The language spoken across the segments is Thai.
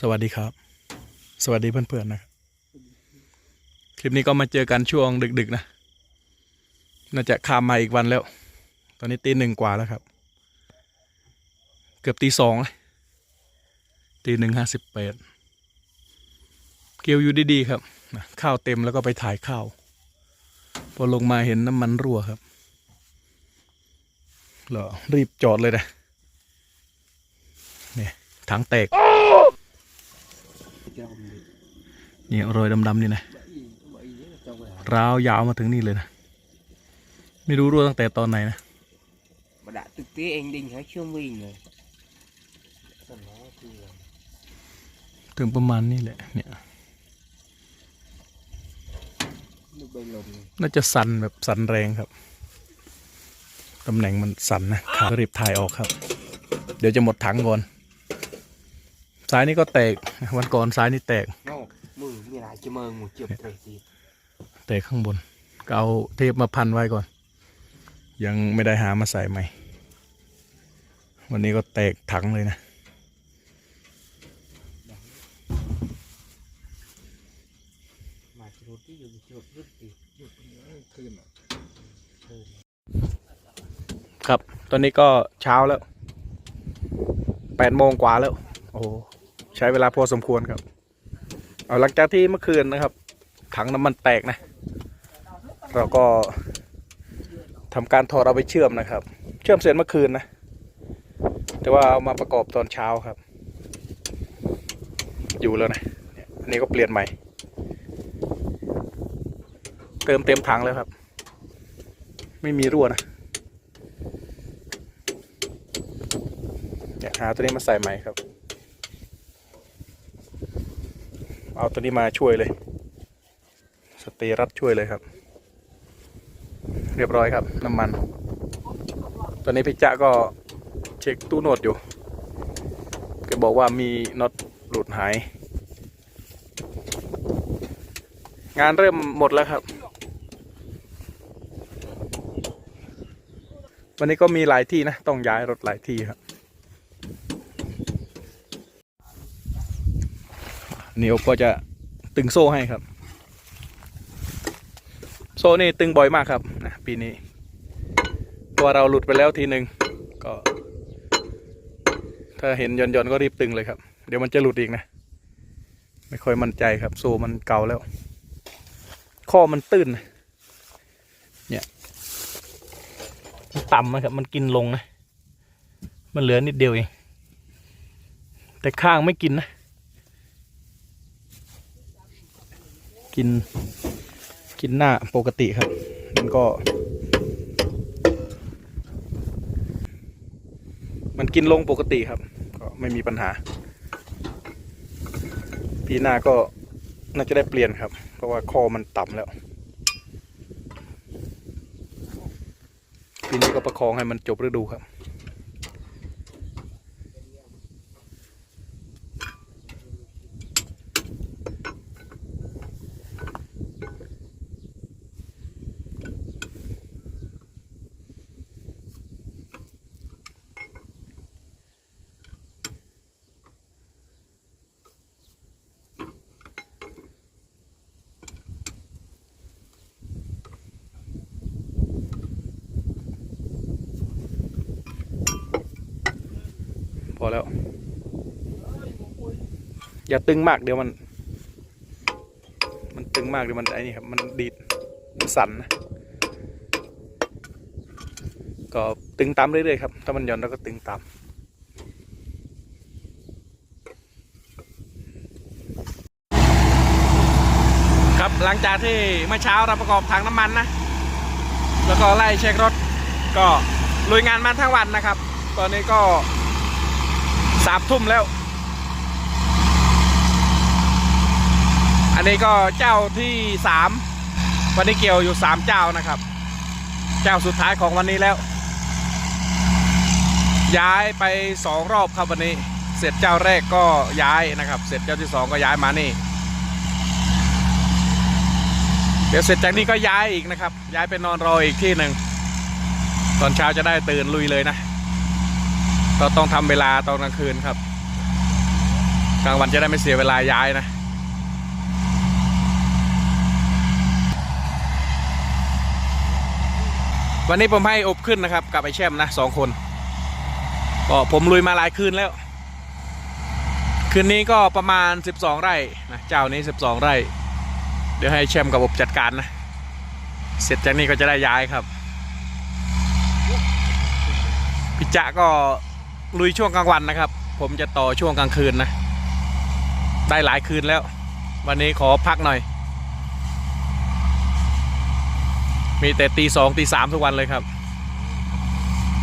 สวัสดีครับ สวัสดีเพื่อนๆนะ คลิปนี้ก็มาเจอกันช่วงดึก ๆ นะ น่าจะข้ามมาอีกวันแล้ว ตอนนี้ตีหนึ่งกว่าแล้วครับ เกือบตีสองเลยตีหนึ่งห้าสิบแปดเกี่ยวอยู่ดีๆครับ ข้าวเต็มแล้วก็ไปถ่ายข้าว พอลงมาเห็นน้ำมันรั่วครับเหรอรีบจอดเลยนะเนี่ยถังแตก นี่ยรอยดำๆนี่นะราวยาวมาถึงนี่เลยนะ ไม่รู้รั่วตั้งแต่ตอนไหนนะ mà đã thực tế anh đinh hãy chưa mình rồi ถึงประมาณนี้แหละเนี่ยน่าจะสั่นแบบสั่นแรงครับ ตำแหน่งมันสั่นนะขารีบถ่ายออกครับ เดี๋ยวจะหมดถังก่อนซายนี่ก็แตก วันก่อนซายนี่แตก nó mừ như là chưa mơ một chiều trời thì แตกข้างบนก็เอาเทปมาพันไว้ก่อน ยังไม่ได้หามาใส่ใหม่ วันนี้ก็แตกถังเลยนะครับ ตอนนี้ก็เช้าแล้วแปดโมงกว่าแล้ว โอ้ใช้เวลาพอสมควรครับ เอาหลังจากที่เมื่อคืนนะครับ ถังน้ำมันแตกนะ เราก็ทำการถอดเอาไปเชื่อมนะครับ เชื่อมเสร็จเมื่อคืนนะ แต่ว่าเอามาประกอบตอนเช้าครับ อยู่แล้วนะอันนี้ก็เปลี่ยนใหม่ เติมเต็มถังแล้วครับ ไม่มีรั่วนะเนี่ยหาตัวนี้มาใส่ใหม่ครับ เอาตัวนี้มาช่วยเลย สเตรัดช่วยเลยครับ เรียบร้อยครับ น้ำมัน ตอนนี้พี่จ๊ะก็เช็คตู้โนดอยู่แกบอกว่ามีน็อตหลุดหาย งานเริ่มหมดแล้วครับ วันนี้ก็มีหลายที่นะ ต้องย้ายรถหลายที่ครับ นิโอก็จะตึงโซ่ให้ครับ โซ่นี่ตึงบ่อยมากครับนะปีนี้เพราะว่าเราหลุดไปแล้วทีหนึ่งก็ ถ้าเห็นหย่อนๆก็รีบตึงเลยครับ เดี๋ยวมันจะหลุดอีกนะ ไม่ค่อยมั่นใจครับ โซ่มันเก่าแล้ว ข้อมันตื้นเนี่ยมันต่ำนะครับ มันกินลงนะ มันเหลือนิดเดียวเอง แต่ข้างไม่กินนะ กิน กินหน้าปกติครับ มันก็ มันกินลงปกติครับ ก็ไม่มีปัญหา ปีหน้าก็น่าจะได้เปลี่ยนครับ เพราะว่าคอมันต่ำแล้วปีนี้ก็ประคองให้มันจบฤดูครับ พอแล้ว อย่าตึงมากเดี๋ยวมัน มันตึงมากเดี๋ยวมันไอ้นี่ครับ มันดีดมันสั่นนะก็ตึงตามเรื่อยๆครับ ถ้ามันหย่อนเราก็ตึงตาม ครับหลังจากที่เมื่อเช้าเราประกอบถังน้ำมันนะ แล้วก็ไล่เช็ครถ ก็ลุยงานมาทั้งวันนะครับ ตอนนี้ก็ สามทุ่มแล้ว อันนี้ก็เจ้าที่สามวันนี้เกี่ยวอยู่สามเจ้านะครับ เจ้าสุดท้ายของวันนี้แล้ว ย้ายไปสองรอบครับวันนี้ เสร็จเจ้าแรกก็ย้ายนะครับ เสร็จเจ้าที่สองก็ย้ายมานี่เดี๋ยวเสร็จจากนี้ก็ย้ายอีกนะครับ ย้ายไปนอนรออีกที่หนึ่ง ตอนเช้าจะได้ตื่นลุยเลยนะ ก็ต้องทำเวลาตอนกลางคืนครับ กลางวันจะได้ไม่เสียเวลาย้ายนะวันนี้ผมให้อบขึ้นนะครับ กับไอแช่มนะสองคนก็ผมลุยมาหลายคืนแล้ว คืนนี้ก็ประมาณ 12 ไร่นะเจ้านี้ 12 ไร่ เดี๋ยวให้แชมกับอบจัดการนะ เสร็จจากนี้ก็จะได้ย้ายครับ พิจะก็ ลุยช่วงกลางวันนะครับ ผมจะต่อช่วงกลางคืนนะ ได้หลายคืนแล้ว วันนี้ขอพักหน่อย มีแต่ตีสองตีสามทุกวันเลยครับ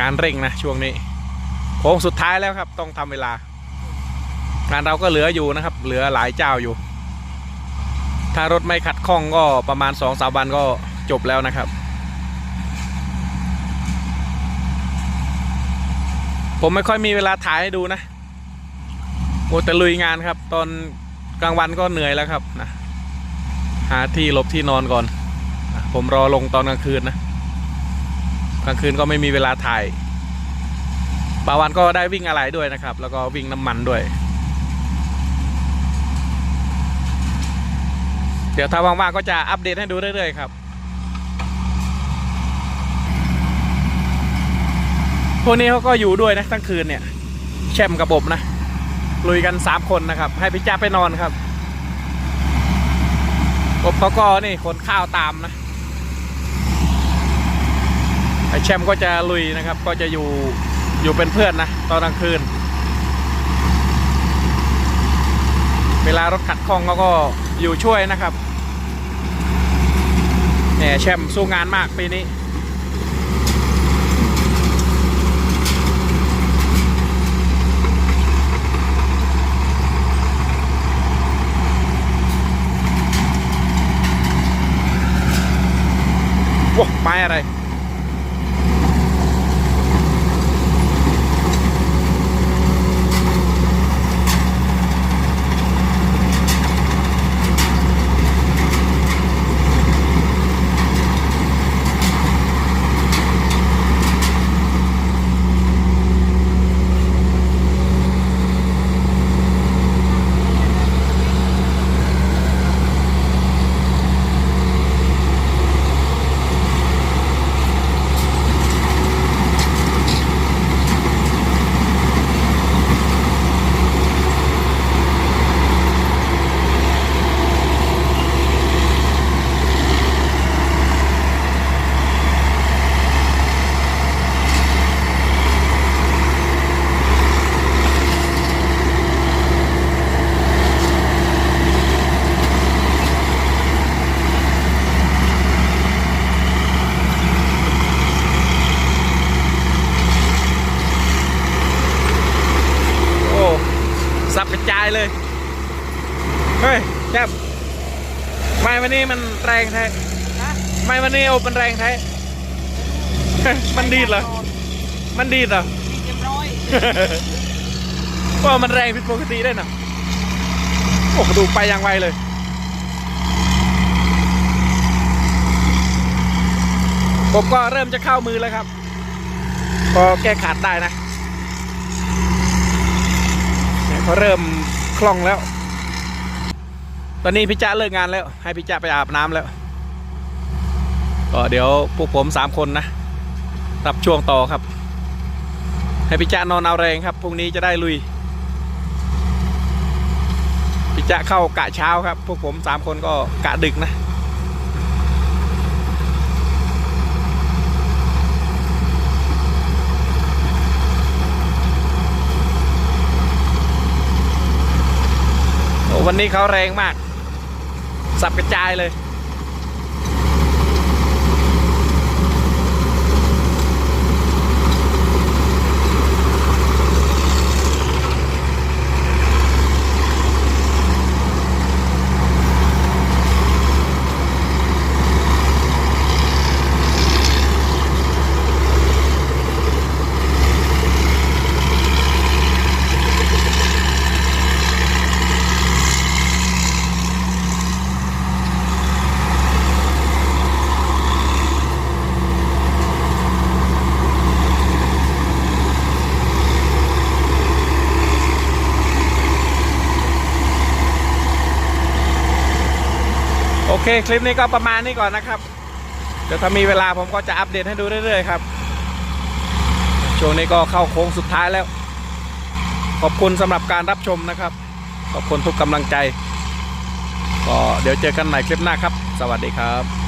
งานเร่งนะช่วงนี้โค้งสุดท้ายแล้วครับ ต้องทำเวลางานเราก็เหลืออยู่นะครับ เหลือหลายเจ้าอยู่ ถ้ารถไม่ขัดข้องก็ประมาณสองสามวันก็จบแล้วนะครับ ผมไม่ค่อยมีเวลาถ่ายให้ดูนะโอ้แต่ลุยงานครับ ตอนกลางวันก็เหนื่อยแล้วครับนะหาที่หลบที่นอนก่อน ผมรอลงตอนกลางคืนนะ กลางคืนก็ไม่มีเวลาถ่าย บางวันก็ได้วิ่งอะไรด้วยนะครับ แล้วก็วิ่งน้ำมันด้วย เดี๋ยวถ้าว่างๆก็จะอัปเดตให้ดูเรื่อยๆครับ พวกนี้เขาก็อยู่ด้วยนะทั้งคืนเนี่ย แชมกับบบนะ ลุยกันสามคนนะครับ ให้พี่จ้าไปนอนครับบบเขาก็นี่ขนข้าวตามนะไอแชมก็จะลุยนะครับ ก็จะอยู่อยู่เป็นเพื่อนนะตอนกลางคืน เวลารถขัดข้องเขาก็อยู่ช่วยนะครับแหมแชมสู้งานมากปีนี้ ว้าไม้อะไร โอ้สับกระจายเลย เฮ้ยแจ๊บไม่วันนี้มันแรงแท้ไม่วันนี้โอ้มันแรงแท้ มันดีดเหรอ มันดีดเหรอเรียบร้อยว่ามันแรงผิดปกติได้นะโอ้ดูไปอย่างไวเลยผมก็เริ่มจะเข้ามือแล้วครับ ก็แก้ขาดได้นะเนี่ยเขาเริ่มคล่องแล้ว ตอนนี้พี่จ๊ะเลิกงานแล้ว ให้พี่จ๊ะไปอาบน้ำแล้ว ก็เดี๋ยวพวกผมสามคนนะรับช่วงต่อครับ ให้พี่จ๊ะนอนเอาแรงครับพรุ่งนี้จะได้ลุยพี่จ๊ะเข้ากะเช้าครับ พวกผมสามคนก็กะดึกนะวันนี้เขาแรงมาก สับกระจายเลย เคคลิปนี้ก็ประมาณนี้ก่อนนะครับ เดี๋ยวถ้ามีเวลาผมก็จะอัปเดตให้ดูเรื่อยๆครับ ช่วงนี้ก็เข้าโค้งสุดท้ายแล้ว ขอบคุณสำหรับการรับชมนะครับ ขอบคุณทุกกำลังใจ ก็เดี๋ยวเจอกันใหม่คลิปหน้าครับ สวัสดีครับ